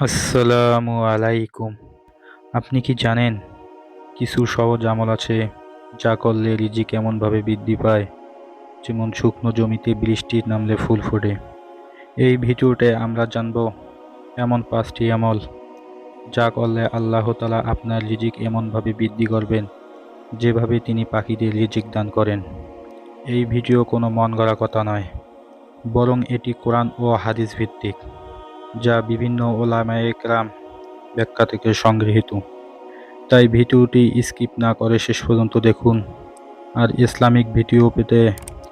আসসালামু আলাইকুম। আপনি কি জানেন, কিছু সহজ আমল আছে যা করলে রিজিক এমনভাবে বৃদ্ধি পায় যেমন শুকনো জমিতে বৃষ্টি নামলে ফুল ফোটে? এই ভিডিওতে আমরা জানব এমন পাঁচটি আমল যা করলে আল্লাহ তালা আপনার রিজিক এমনভাবে বৃদ্ধি করবেন যেভাবে তিনি পাখিদের রিজিক দান করেন। এই ভিডিও কোনো মন গড়া কথা নয়, বরং এটি কোরআন ও হাদিস ভিত্তিক। যা বিভিন্ন ওলামায়ে কেরাম ব্যাখ্যা থেকে সংগৃহীত। তাই ভিডিওটি স্কিপ না করে শেষ পর্যন্ত দেখুন আর ইসলামিক ভিডিও পেতে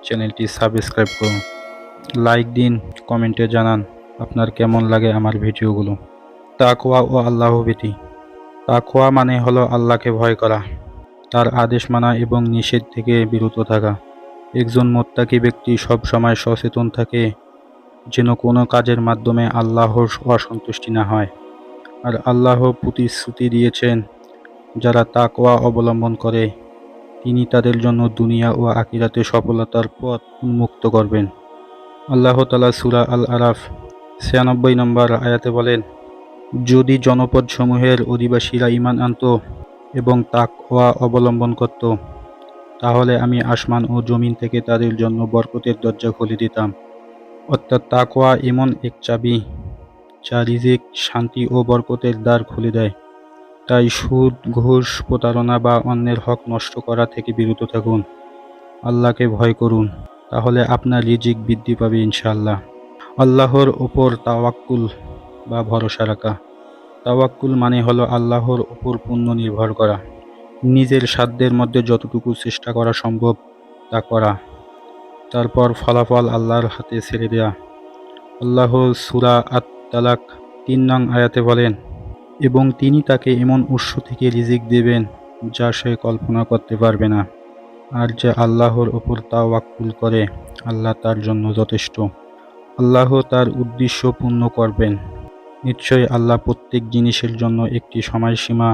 চ্যানেলটি সাবস্ক্রাইব করুন। লাইক দিন, কমেন্টে জানান আপনার কেমন লাগে আমার ভিডিওগুলো। তাকওয়া ও আল্লাহ ভীতি। তাকওয়া মানে হলো আল্লাহকে ভয় করা, তার আদেশ মানা এবং নিষেধ থেকে বিরত থাকা। একজন মোত্তাকি ব্যক্তি সব সময় সচেতন থাকে যেন কোনো কাজের মাধ্যমে আল্লাহর অসন্তুষ্টি না হয়। আর আল্লাহ প্রতিশ্রুতি দিয়েছেন, যারা তাকওয়া অবলম্বন করে, তিনি তাদের জন্য দুনিয়া ও আকিরাতে সফলতার পথ উন্মুক্ত করবেন। আল্লাহ তালা সুরা আল আরাফ ছিয়ানব্বই নম্বর আয়াতে বলেন, যদি জনপদসমূহের অধিবাসীরা ইমান আনত এবং তাকওয়া অবলম্বন করত, তাহলে আমি আসমান ও জমিন থেকে তাদের জন্য বরকতের দরজা খুলে দিতাম। অর্থাৎ তাকোয়া এমন এক চাবি যা রিজিক, শান্তি ও বরকতের দ্বার খুলে দেয়। তাই সুদ, ঘুষ, প্রতারণা বা অন্যের হক নষ্ট করা থেকে বিরত থাকুন। আল্লাহকে ভয় করুন। তাহলে আপনার রিজিক বৃদ্ধি পাবে ইনশাআল্লাহ। আল্লাহর ওপর তাওয়াক্কুল বা ভরসা রাখা। তাওয়াক্কুল মানে হলো আল্লাহর ওপর পূর্ণ নির্ভর করা। নিজের সাধ্যের মধ্যে যতটুকু চেষ্টা করা সম্ভব তা করা। তারপর ফলাফল আল্লাহর হাতে ছেড়ে দেয়া। আল্লাহ সুরা আত তালাক তিন নং আয়াতে বলেন, এবং তিনি তাকে এমন উৎস থেকে রিজিক দেবেন যা সে কল্পনা করতে পারবে না, আর যে আল্লাহর ওপর তাওয়াক্কুল করে। আল্লাহ তার জন্য যথেষ্ট। আল্লাহ তার উদ্দেশ্য পূর্ণ করবেন। নিশ্চয়ই আল্লাহ প্রত্যেক জিনিসের জন্য একটি সময়সীমা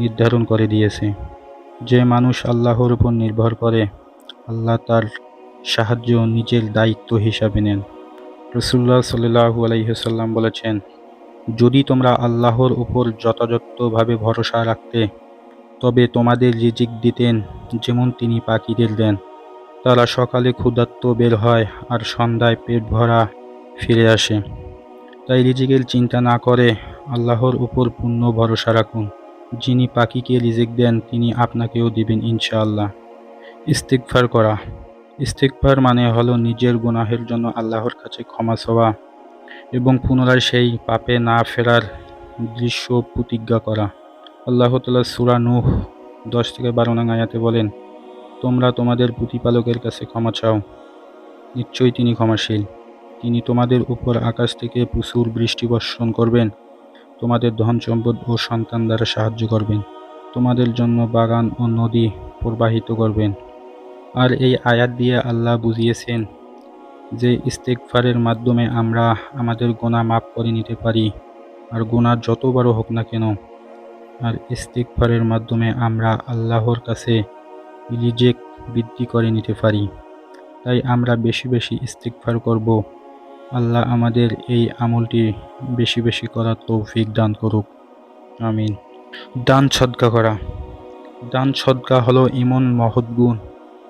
নির্ধারণ করে দিয়েছে। যে মানুষ আল্লাহর উপর নির্ভর করে, আল্লাহ তার সাহায্য নিজের দায়িত্ব হিসাবে নেন। রসুল্লাহ সাল্লাহু আলহিহসাল্লাম বলেছেন, যদি তোমরা আল্লাহর উপর যথাযথভাবে ভরসা রাখতে, তবে তোমাদের রিজিক দিতেন যেমন তিনি পাখিদের দেন। তারা সকালে ক্ষুধার্ত বের হয় আর সন্ধ্যায় পেট ভরা ফিরে আসে। তাই রিজিকের চিন্তা না করে আল্লাহর উপর পূর্ণ ভরসা রাখুন। যিনি পাখিকে রিজিক দেন, তিনি আপনাকেও দিবেন ইনশাআল্লাহ। ইস্তিকফার করা। ইস্তিকফার মানে হলো নিজের গুনাহের জন্য আল্লাহর কাছে ক্ষমা চাওয়া এবং পুনরায় সেই পাপে না ফেরার দৃশ্য প্রতিজ্ঞা করা। আল্লাহ তালা সুরা নুহ দশ থেকে বারো নং আয়াতে বলেন, তোমরা তোমাদের প্রতিপালকের কাছে ক্ষমা চাও। নিশ্চয়ই তিনি ক্ষমাশীল। তিনি তোমাদের উপর আকাশ থেকে প্রচুর বৃষ্টি বর্ষণ করবেন। তোমাদের ধন সম্পদ ও সন্তান দ্বারা সাহায্য করবেন। তোমাদের জন্য বাগান ও নদী প্রবাহিত করবেন। আর এই আয়াত দিয়ে আল্লাহ বুঝিয়েছেন যে ইস্তেকফারের মাধ্যমে আমরা আমাদের গোনা মাফ করে নিতে পারি, আর গোনা যত বড় হোক না কেন, আর ইস্তেকফারের মাধ্যমে আমরা আল্লাহর কাছে রিজেক বৃদ্ধি করে নিতে পারি। তাই আমরা বেশি বেশি ইস্তেকফার করব। আল্লাহ আমাদের এই আমলটি বেশি বেশি করার তৌফিক দান করুক। আমিন। দান সদকা করা। দান সদকা হলো এমন মহৎ গুণ।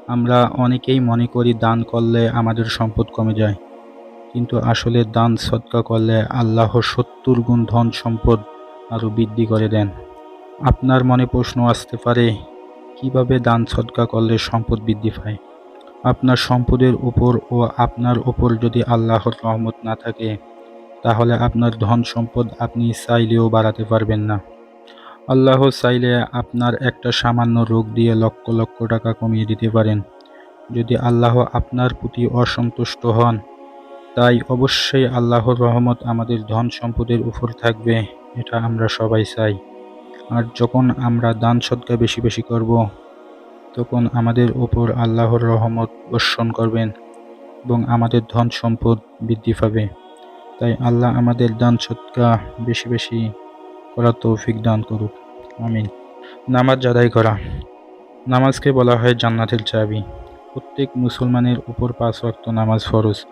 আমরা অনেকেই মনে করি দান করলে আমাদের সম্পদ কমে যায়। কিন্তু আসলে দান সৎকা করলে আল্লাহ সত্তর গুণ ধন সম্পদ আরও বৃদ্ধি করে দেন। আপনার মনে প্রশ্ন আসতে পারে, কীভাবে দান সৎকা করলে সম্পদ বৃদ্ধি পায়? আপনার সম্পদের উপর ও আপনার উপর যদি আল্লাহর রহমত না থাকে, তাহলে আপনার ধন সম্পদ আপনি চাইলেও বাড়াতে পারবেন না। আল্লাহ চাইলে আপনার একটা সামান্য রোগ দিয়ে লক্ষ লক্ষ টাকা কমিয়ে দিতে পারেন। যদি আল্লাহ আপনার প্রতি অসন্তুষ্ট হন, তাই অবশ্যই আল্লাহর রহমত আমাদের ধন সম্পদের উপর থাকবে, এটা আমরা সবাই চাই। আর যখন আমরা দান সদকা বেশি বেশি করব, তখন আমাদের উপর আল্লাহর রহমত বর্ষণ করবেন এবং আমাদের ধন সম্পদ বৃদ্ধি পাবে। তাই আল্লাহ আমাদের দান সৎকা বেশি বেশি করার তৌফিক দান করুক। আমিন। নামাজ আদায় করা। নামাজকে বলা হয় জান্নাতের চাবি। প্রত্যেক মুসলমানের উপর পাঁচ ওয়াক্ত নামাজ ফরজ।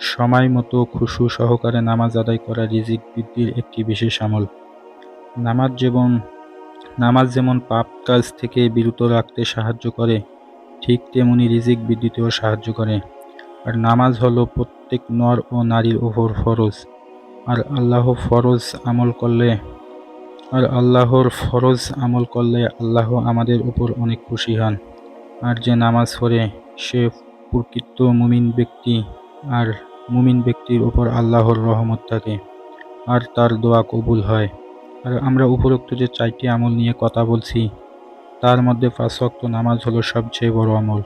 সময় মতো খুশু সহকারে নামাজ আদায় করা রিজিক বৃদ্ধির একটি বিশেষ আমল। নামাজ যেমন নামাজ যেমন পাপ কাজ থেকে বিরত রাখতে সাহায্য করে, ঠিক তেমনি রিজিক বৃদ্ধিতেও সাহায্য করে। আর নামাজ হলো প্রত্যেক নর ও নারীর ওপর ফরজ। আর আল্লাহ ফরজ আমল করলে আর আল্লাহর ফরজ আমল করলে আল্লাহ আমাদের উপর অনেক খুশি হন। আর যে নামাজ পড়ে, সে প্রকৃত মুমিন ব্যক্তি, আর মুমিন ব্যক্তির উপর আল্লাহর রহমত থাকে, আর তার দোয়া কবুল হয়। আর আমরা উপরোক্ত যে চারটি আমল নিয়ে কথা বলছি, তার মধ্যে ওয়াক্ত নামাজ হলো সবচেয়ে বড় আমল।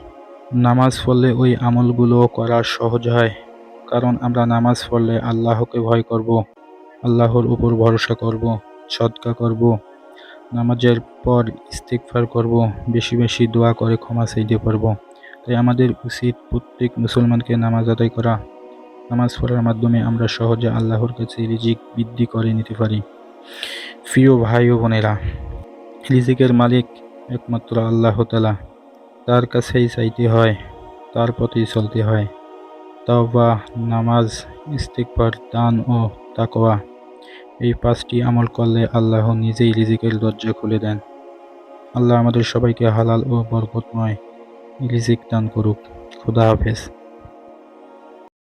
নামাজ পড়লে ওই আমলগুলো করা সহজ হয়, কারণ আমরা নামাজ পড়লে আল্লাহকে ভয় করব, আল্লাহর উপর ভরসা করব। সদকা করব, নামাজের পর ইস্তিগফার করব, বেশি বেশি দোয়া করে ক্ষমা চাইতে পারব। তাই আমাদের উচিত প্রত্যেক মুসলমানকে নামাজ আদায় করা। নামাজ পড়ার মাধ্যমে আমরা সহজে আল্লাহর কাছে রিজিক বৃদ্ধি করে নিতে পারি। প্রিয় ভাই ও বোনেরা, রিজিকের মালিক একমাত্র আল্লাহ তালা তার কাছেই চাইতে হয়, তার পথেই চলতে হয়। তওবা, নামাজ, ইস্তিগফার, দান ও তাকওয়া। এই পাঁচটি আমল করলে আল্লাহ নিজেই রিজিকের দরজা খুলে দেন। আল্লাহ আমাদের সবাইকে হালাল ও বরকতময় রিজিক দান করুক। খুদা হাফেজ।